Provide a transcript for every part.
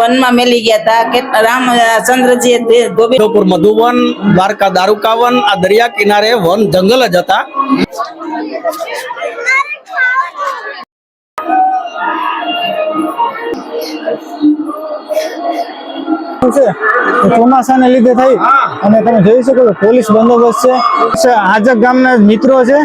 વનમાં મેલી ગયા હતા. કે રામચંદ્રજી ધોબી ઉદયપુર મધુવન, દ્વારકા દારૂકાવન, આ દરિયા કિનારે વન જંગલ જ હતા. છે. ચોમાસાને લીધે થઈ. અને તમે જોઈ શકો છો, પોલીસ બંદોબસ્ત છે. આજક ગામના મિત્રો છે.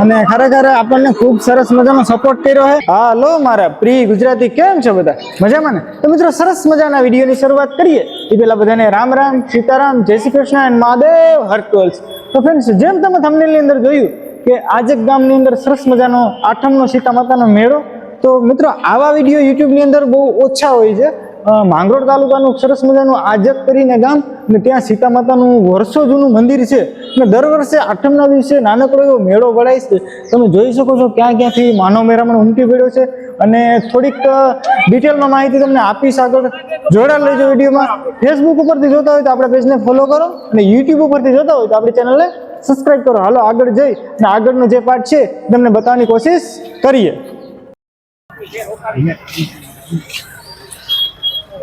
અને ખરેખર આપણને ખૂબ સરસ મજાનો સપોર્ટ કર્યો છે. હાલો, મારા પ્રિય ગુજરાતી, કેમ છે બધા? મજામાં ને? તો મિત્રો, સરસ મજાના વિડીયોની શરૂઆત કરીએ. એ પેલા બધાને રામ રામ, સીતારામ, જય શ્રી કૃષ્ણ અને મહાદેવ, હર હર્ટોલ્સ તો ફ્રેન્ડ્સ જેમ તમે thumbnail ની અંદર જોયું કે આજક ગામની અંદર સરસ મજાનો આઠમનો સીતા માતાનો મેળો, તો મિત્રો, આવા વીડિયો યુટ્યુબની અંદર બહુ ઓછા હોય છે. માંગરોળ તાલુકાનું સરસ મજાનું આજક કરીને ગામ ને ત્યાં સીતા માતાનું વર્ષો જૂનું મંદિર છે. અને દર વર્ષે આઠમના દિવસે નાનકડો એવો મેળો ભરાય છે. તમે જોઈ શકો છો ક્યાં ક્યાંથી માનવ મેરામણ ઉમટી પડ્યો છે. અને થોડીક ડિટેલમાં માહિતી તમને આપીશ આગળ. જોડાણ લેજો વિડીયોમાં. ફેસબુક ઉપરથી જોતા હોય તો આપણા પેજને ફોલો કરો. અને યુટ્યુબ ઉપરથી જોતા હોય તો આપણી ચેનલને સબસ્ક્રાઈબ કરો. હાલો, આગળ જઈ. અને આગળનો જે પાર્ટ છે, તમને બતાવવાની કોશિશ કરીએ.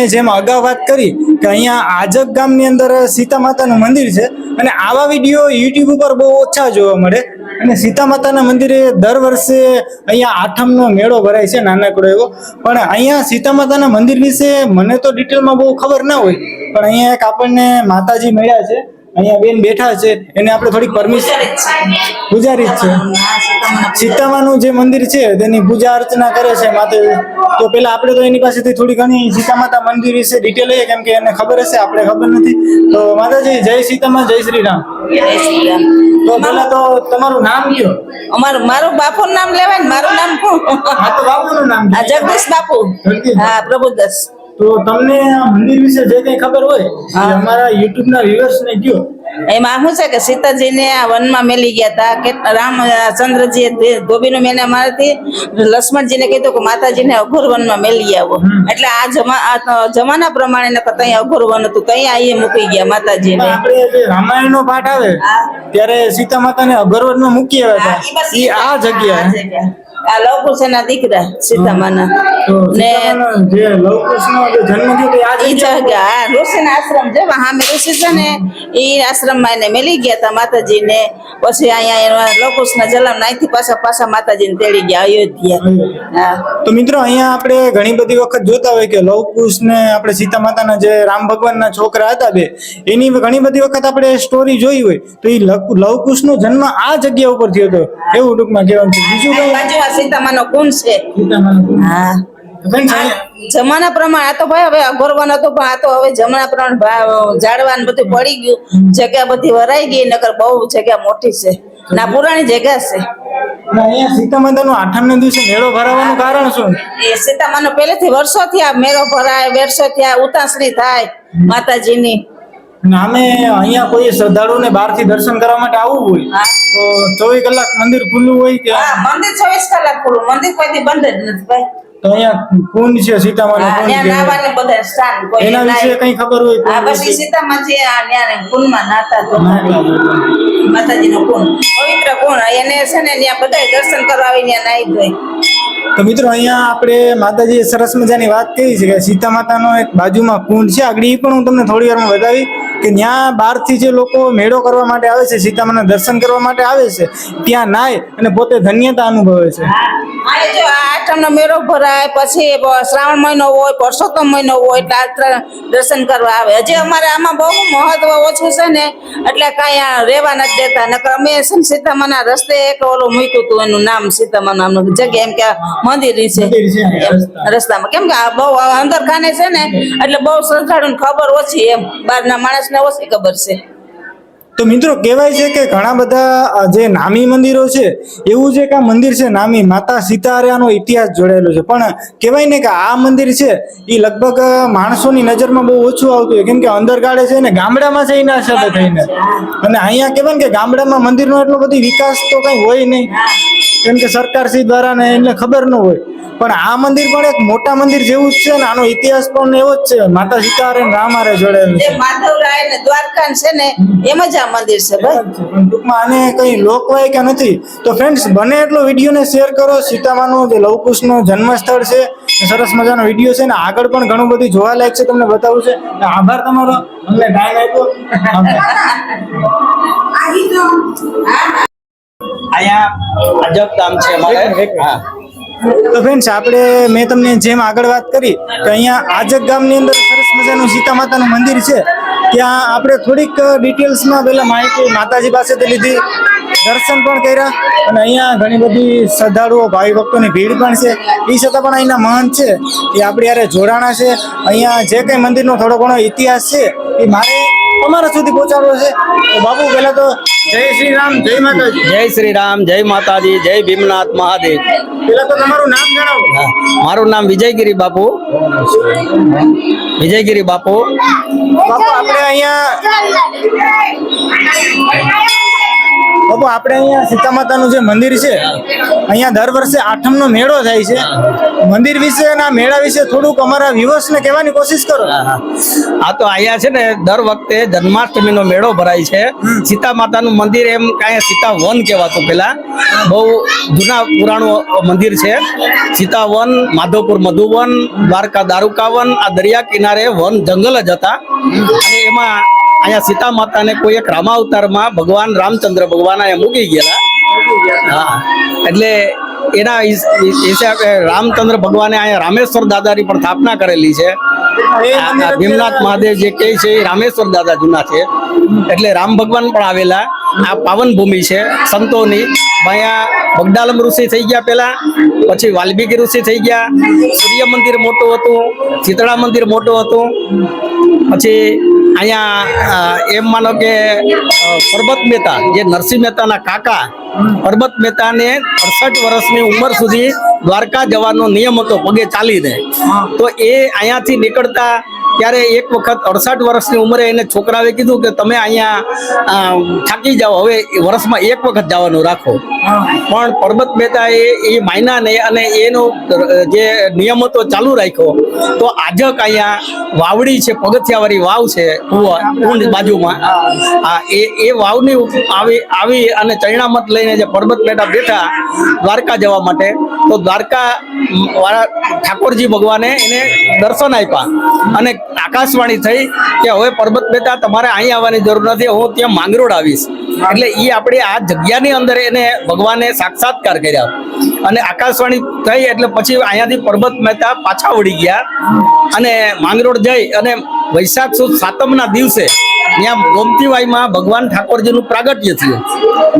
ને જેમ અગાઉ વાત કરી કે અહીંયા આજબ ગામની અંદર સીતા માતાનું મંદિર છે અને આવા વીડિયો યુટ્યુબ ઉપર બહુ ઓછા જોવા મળે. અને સીતા માતાના મંદિરે દર વર્ષે અહીંયા આઠમનો મેળો ભરાય છે, નાનકડો એવો. પણ અહીંયા સીતા માતાના મંદિર વિશે મને તો ડિટેલમાં બહુ ખબર ના હોય. પણ અહીંયા એક આપણને માતાજી મળ્યા છે. અહીંયા બેન બેઠા છે એને આપણે થોડીક પરમિશન પૂજારી જ છે. સીતામાનું જે મંદિર છે તેની પૂજા અર્ચના કરે છે માતા તો પેલા આપણે તો એની પાસેથી થોડી ઘણી સીતા માતા મંદિર વિશે ડિટેલ લઈએ કેમ કે એને ખબર હશે આપણે ખબર નથી. તો માતાજી જય સીતામાં જય શ્રી રામ. તો પેલા તો તમારું નામ કયો? અમારું મારું બાપુનું નામ લેવાય ને મારું નામ શું હા તો બાપુનું નામ આ જગદીશ બાપુ. હા પ્રભુદાસ. તો તમને આ મંદિર વિશે જે કઈ ખબર હોય એ અમારા યુટ્યુબ ના વ્યુઅર્સ ને કયો એમાં શું છે કે સીતાજીને આ વનમાં મેલી ગયા હતા કે રામચંદ્રજી ધોબીનું મેને મારથી લક્ષ્મણજીને કીધું કે માતાજીને અઘોર વનમાં મેલી આવો. એટલે આ જમા જમાના પ્રમાણે નકર ત્યાં અઘોર વન હતું ત્યાં આઈએ મૂકી ગયા માતાજી માતાજીને આપણે જે રામાયણ નો પાઠ આવે ત્યારે સીતા માતાને અગરવરમાં મૂકી આવ્યા હતા. એ આ જગ્યા આ લવકુશના દીકરા સીતામાના. ને જે લવકુશનો જે જન્મ થયો તે આ જગ્યા હા ઋષિના આશ્રમ છે સામે ઋષિ છે ને ઈ આશ્રમમાં એને મેલી ગયા હતા માતાજીને. પછી અહીંયા એના લવકુશના જલમ પાછા પાછા માતાજીને તેડી ગયા અયોધ્યા. હા. તો મિત્રો અહીંયા આપણે ઘણી બધી વખત જોતા હોય કે લવકુશ ને આપણે સીતા માતાના જે રામ ભગવાનના છોકરા હતા બે એની ઘણી બધી વખત આપણે સ્ટોરી જોઈ હોય. તો એ લવકુશ નો જન્મ આ જગ્યા ઉપર થયો હતો. એવું ટૂંકમાં કહેવાનું છે? બીજું બાજુમાં સીતામાનો ગુણ છે. સીતામાનો ગુણ હા. જમાના પ્રમાણે આ તો ભાઈ હવે અગોરવાનો હતો પણ આ તો હવે જમાના પ્રમાણે જાડવાનું ને બધું પડી ગયું. જગ્યા બધી વરાઈ ગઈ નકર બહુ જગ્યા મોટી છે. ના પુરાણી જગ્યા છે. સીતામાતા અહીંયા આઠમ માતાનો દિવસે મેળો ભરાવાનું કારણ શું? એ સીતામાનો પહેલેથી વર્ષોથી આ મેળો ભરાય વર્ષોથી આ ઉતાસણી થાય માતાજીની. અને આમે અહીંયા કોઈ શ્રદ્ધાળુને બહારથી દર્શન કરવા માટે આવવું હોય તો ચોવીસ કલાક મંદિર ખુલ્લું હોય કે મંદિર ચોવીસ કલાક ખુલ્લું. મંદિર કોઈથી બંધ જ નથી ભાઈ. તો અહીંયા કુંડ છે સીતામાનો કુંડ કોઈ એના વિશે કઈ ખબર હોય હા પછી વિશે? આ કુંડમાં નાતા ધોતા માતાજીનો કુંડ. પવિત્ર કુંડ. એને છે ને ત્યાં બધા દર્શન કરવા આવી ત્યાં નાહી ધોઈ. તો મિત્રો અહીંયા આપણે માતાજીએ સરસ મજાની વાત કરી છે કે સીતા માતાનો એક બાજુમાં કુંડ છે. આગળ એ પણ હું તમને થોડી વારમાં બતાવી કે ત્યાં બહારથી જે લોકો મેળો કરવા માટે આવે છે સીતામાના દર્શન કરવા માટે આવે છે ત્યાં નાય અને પોતે ધન્યતા અનુભવે છે. આ જો આ આઠમનો મેળો ભરાય પછી શ્રાવણ મહિનો હોય પરસોત્તમ મહિનો હોય એટલે દર્શન કરવા આવે. હજી અમારે આમાં બહુ મહત્વ ઓછું છે ને એટલે કાંઈ રહેવા નથી દેતા. નકર અમે સીતામાના રસ્તે એક ઓલું મૂક્યું હતું એનું નામ સીતામા નામનું જગ્યા એમ કે મંદિર છે. રસ્તામાં. કેમ કે આ બહુ અંદર ખાને છે ને એટલે બહુ શ્રદ્ધાળુને ખબર ઓછી એમ. બહારના માણસને ઓછી ખબર છે. તો મિત્રો, કહેવાય છે કે ઘણા બધા જે નામી મંદિરો છે, એવું જે કે મંદિર છે, નામી માતા સીતારાનો ઇતિહાસ જોડાયેલો છે. પણ કહેવાય ને કે આ મંદિર છે એ લગભગ માણસોની નજરમાં બહુ ઓછું આવતું હોય. કેમ કે અંદર ગાડે છે ને, ગામડામાં છે એના હિસાબે થઈને. અને અહીંયા કહેવાય ને કે ગામડામાં મંદિરનો એટલો બધી વિકાસ તો કઈ હોય નહીં. કેમ કે સરકાર શ્રી દ્વારા ને એને ખબર ન હોય. પણ આ મંદિર પણ એક મોટા મંદિર જેવું જ છે ને આનો ઇતિહાસ પણ એવો જ છે. માતા સીતારામ રામ હારે જોડેલું છે. માધવરાય ને દ્વારકા છે ને એમ જ આ મંદિર છે ભાઈ. ટૂંકમાં આને કઈ લોકવાય કે નથી. તો ફ્રેન્ડ્સ બને એટલો વિડીયોને શેર કરો. સીતામાનું જે લવકુશનું જન્મસ્થળ છે સરસ મજાનો વીડિયો છે ને આગળ પણ ઘણું બધું જોવાલાયક છે તમને બતાવું છે. આભાર તમારો. અમને ટાઈમ આપ્યો. અહીંયા અજબ ગામ છે અમારે. હા. તો ફ્રેન્ડ્સ આપણે મેં તમને જેમ આગળ વાત કરી કે અહીંયા આજક ગામની અંદર સરસ મજાનું સીતા માતાનું મંદિર છે. ત્યાં આપણે થોડીક ડિટેલ્સમાં પહેલાં માહિતી માતાજી પાસેથી લીધી દર્શન પણ કર્યા અને અહીંયા ઘણી બધી શ્રદ્ધાળુઓ ભાવિ ભક્તોની ભીડ પણ છે. એ છતાં પણ અહીંના મહંત છે. એ આપણી યારે જોડાણા છે. અહીંયા જે કંઈ મંદિરનો થોડો ઘણો ઇતિહાસ છે એ મારે તમારા સુધી પહોંચાડવો છે. તો બાપુ પહેલાં તો જય શ્રી રામ જય માતાજી. જય શ્રી રામ જય માતાજી જય ભીમનાથ મહાદેવ. તો તમારું નામ જણાવો. મારું નામ વિજયગીરી બાપુ. વિજયગીરી બાપુ. બાપુ આપણે અહીંયા બાપુ આપણે અહીંયા સીતા માતાનું જે મંદિર છે અહીંયા દર વર્ષે આઠમનો મેળો થાય છે. મંદિર વિશે અને આ મેળા વિશે થોડુંક અમારા વ્યુઅર્સને કહેવાની કોશિશ કરો. આ તો અહીંયા છે ને દર વખતે જન્માષ્ટમીનો મેળો ભરાય છે. સીતા માતાનું મંદિર એમ કાંઈ સીતા વન કહેવાતું પેલા બહુ જૂના પુરાણું મંદિર છે. સીતા વન માધવપુર મધુવન દ્વારકા દારૂકાવન આ દરિયા કિનારે વન જંગલ જ હતા. અને એમાં અહીંયા સીતા માતાને કોઈ એક રામાવતારમાં ભગવાન રામચંદ્ર ભગવાન અહીંયા મૂકી ગયેલા. હા. એટલે એના હિસ- હિસાબે રામચંદ્ર ભગવાને અહીંયા રામેશ્વર દાદાની પણ સ્થાપના કરેલી છે. આ- ભીમનાથ મહાદેવ જે કહે છે એ રામેશ્વર દાદા જૂના છે. એટલે રામ ભગવાન પણ આવેલા. આ પાવન ભૂમિ છે સંતોની. અહીંયા બગડાલમ ઋષિ થઈ ગયા પેલા પછી વાલ્મીકી ઋષિ થઈ ગયા. સૂર્ય મંદિર મોટું હતું શીતળા મંદિર મોટું હતું. પછી અહીંયા એમ માનો કે પરબત મહેતા જે નરસિંહ મહેતાના કાકા પરબત મહેતાને અડસઠ વર્ષની ઉંમર સુધી દ્વારકા જવાનો નિયમ હતો પગે ચાલીને. તો એ અહીંયાથી નીકળતા ત્યારે એક વખત અડસઠ વર્ષની ઉંમરે એને છોકરાએ કીધું કે તમે અહીંયા થાકી જાઓ. હવે વર્ષમાં એક વખત જવાનું રાખો. પણ પરબત મહેતાએ એ માયનાને અને એનો જે નિયમ હતો ચાલુ રાખ્યો, તો આજક અહીંયા વાવડી છે, પગથિયાવાળી વાવ છે કુંડ બાજુમાં. આ એ એ વાવની આવી આવી અને ચરણામત લઈને જે પરબત મહેતા બેઠા દ્વારકા જવા માટે, તો દ્વારકા વાળા ઠાકોરજી ભગવાને એને દર્શન આપ્યા. અને આકાશવાણી થઈ કે હવે પરબત મહેતા તમારે અહીં આવવાની જરૂર નથી, હું ત્યાં માંગરોળ આવીશ. એટલે એ આપણે આ જગ્યાની અંદર એને ભગવાને સાક્ષાત્કાર કર્યા. અને આકાશવાણી થઈ એટલે પછી અહીંયાથી પરબત મહેતા પાછા વળી ગયા. અને માંગરોળ જઈ અને વૈશાખ સુદ સાતમના દિવસે ત્યાં ગોમતીવાઈમાં ભગવાન ઠાકોરજીનું પ્રાગટ્ય થયું.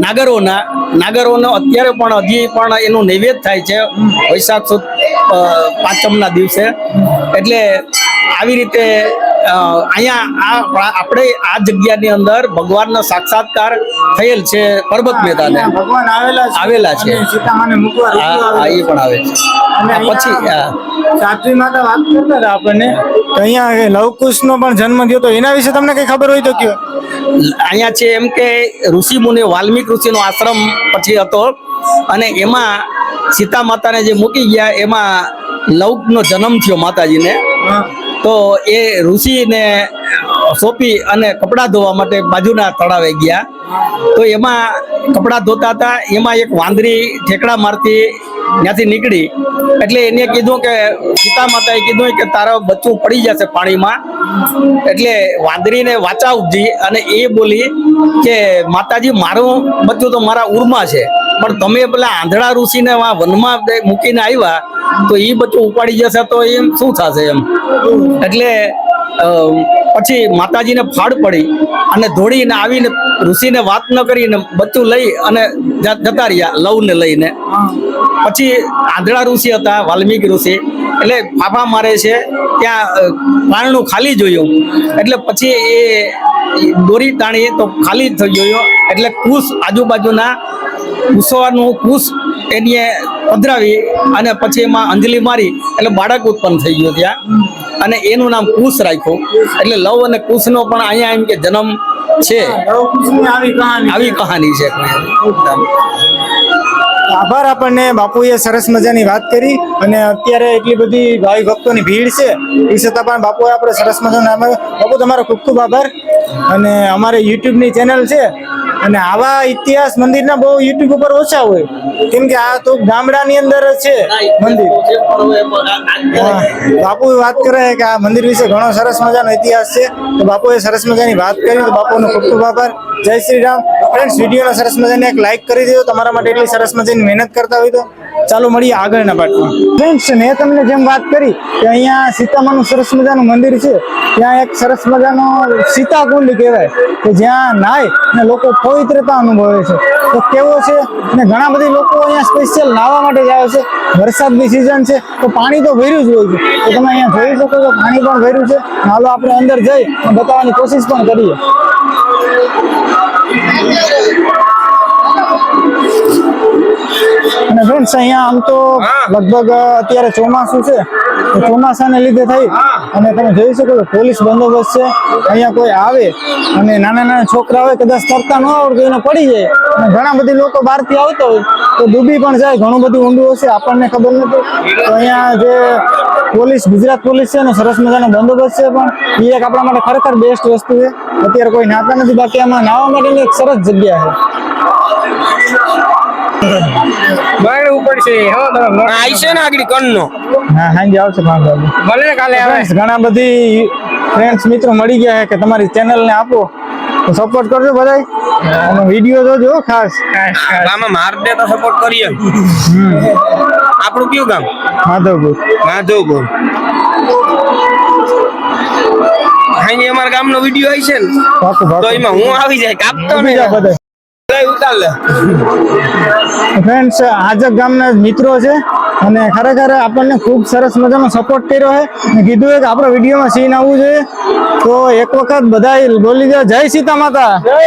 નાગરોના, નાગરોનો અત્યારે પણ હજી પણ એનું નૈવેદ્ય થાય છે વૈશાખ સુદ પાંચમના દિવસે. એટલે આવી રીતે અહીંયા આ આપણે આ જગ્યાની અંદર ભગવાનનો સાક્ષાત્કાર થયેલ છે પર્વત મેદાને. ભગવાન આવેલા છે. આવેલા છે. સીતામાને મૂકવા એ પણ આવે છે. અને પછી અહીંયા માતા વાત કરતા હતા આપણને તો અહીંયા લવકુશનો પણ જન્મ થયો તો એના વિશે તમને કઈ ખબર હોય તો કયો? અહીંયા છે એમ કે ઋષિ મુનિ વાલ્મીક ઋષિનો આશ્રમ પછી હતો. અને એમાં સીતા માતાને જે મૂકી ગયા એમાં લવનો જન્મ થયો માતાજીને. તો એ ઋષિને સોંપી અને કપડાં ધોવા માટે બાજુના તળાવે ગયા. તો એમાં કપડાં ધોતા હતા. એમાં એક વાંદરી ઠેકડા મારતી ત્યાંથી નીકળી. એટલે એને કીધું કે સીતા માતાએ કીધું કે, તારો બચ્ચું પડી જશે પાણીમાં. એટલે વાંદરીને વાચાવજી અને એ બોલી કે, માતાજી, મારું બચ્ચું તો મારા ઉરમાં છે. પણ તમે પેલા આંધળા ઋષિને વનમાં મૂકીને આવ્યા, તો એ બચ્ચું ઉપાડી જશે તો એમ શું થશે એમ? એટલે પછી માતાજીને ફાડ પડી અને દોડીને આવીને ઋષિને વાત ન કરીને બચ્ચું લઈ અને જતા રહ્યા, લવને લઈને. પછી આંધળા ઋષિ હતા, વાલ્મીકી ઋષિ. એટલે ફાફા મારે છે, ત્યાં પારણું ખાલી જોયું. એટલે પછી એ દોરી તાણી તો ખાલી થઈ ગયો. એટલે કુશ આજુબાજુના કુસવાનું કુશ એની પધરાવી અને પછી એમાં અંજલિ મારી. એટલે બાળક ઉત્પન્ન થઈ ગયો ત્યાં. અને એનું નામ કુશ રાખ્યું. એટલે લવ અને કુશનો પણ અહીંયા એમ કે જન્મ છે. આવી કહાની આવી કહાની છે. આભાર આપણને બાપુએ સરસ મજાની વાત કરી અને અત્યારે એટલી બધી ભાવિ ભક્તોની ભીડ છે એ છતાં પણ બાપુએ આપણે સરસ મજાનું બાપુ તમારો ખૂબ ખૂબ આભાર અને અમારે યુટ્યુબની ચેનલ છે અને આવા ઇતિહાસ મંદિરના બહુ યુટ્યુબ ઉપર ઓછા હોય. કેમ કે આ તો ગામડાની અંદર છે મંદિર. બાપુ વાત કરે કે આ મંદિર વિશે ઘણો સરસ મજાનો ઇતિહાસ છે. તો બાપુએ સરસ મજાની વાત કરી, તો બાપુનો ખૂબ ખૂબ આભાર. જય શ્રી રામ. ફ્રેન્ડ્સ વિડીયોને સરસ મજાને એક લાઈક કરી દેજો. તમારા માટે એટલી સરસ મજાની મહેનત કરતા હોય તો ચાલો મળીએ આગળના પાઠમાં. ફ્રેન્ડ્સ મેં તમને જેમ વાત કરી કે અહીંયા સીતામાનું સરસ મજાનું મંદિર છે, ત્યાં એક સરસ મજાનો સીતાકુંડ કહેવાય કે જ્યાં નાય અને લોકો પવિત્રતા અનુભવે છે. તો કેવો છે? અને ઘણા બધી લોકો અહીંયા સ્પેશિયલ નાહવા માટે જ આવે છે. વરસાદની સિઝન છે, તો પાણી તો ભર્યું જ હોય છે. તો તમે અહીંયા જોઈ શકો છો, પાણી પણ ભર્યું છે. હાલો આપણે અંદર જઈ બતાવવાની કોશિશ પણ કરીએ. અને ફ્રેન્ડ્સ અહીંયા આમ તો લગભગ અત્યારે ચોમાસું છે. ચોમાસાને લીધે થઈ. અને તમે જોઈ શકો છો પોલીસ બંદોબસ્ત છે. અહીંયા કોઈ આવે અને નાના નાના છોકરા હોય કદાચ તરતા ન આવડતું એને પડી જાય. અને ઘણા બધી લોકો બહારથી આવતા હોય. તો ડૂબી પણ જાય ઘણું બધું ઊંડું હશે આપણને ખબર નથી. તો અહીંયા જે પોલીસ ગુજરાત પોલીસ છે ને સરસ મજાનો બંદોબસ્ત છે પણ એ એક આપણા માટે ખરેખર બેસ્ટ વસ્તુ છે. અત્યારે કોઈ નાતા નથી બાકી આમાં નાહવા માટેની એક સરસ જગ્યા છે. બળ ઉપર છે. હો તમે આઈશે ને આગળ કણનો? હા હાંજે આવશે પાંચ વાગે. ભલે કાલે આવે. ઘણા બધી ફ્રેન્ડ્સ મિત્રો મળી ગયા છે કે તમારી ચેનલ ને આપો. તો સપોર્ટ કરજો બધાય. અને વિડિયો જોજો ખાસ. આમાં માર દે તો સપોર્ટ કરીએ. આપણું કયું ગામ? માધવપુર. માધવપુર. અહીં અમારા ગામનો વીડિયો આવી છે ને. તો એમાં હું આવી જાય કાપતો ને બીજા બધા. જાય ફ્રેન્ડ્સ હાજક ગામના મિત્રો છે અને ખરેખર આપણને ખૂબ સરસ મજાનો સપોર્ટ કર્યો છે. અને કીધું કે આપણો વિડીયોમાં સીન આવવું જોઈએ. તો એક વખત બધા બોલી દે. જય સીતા માતા. જય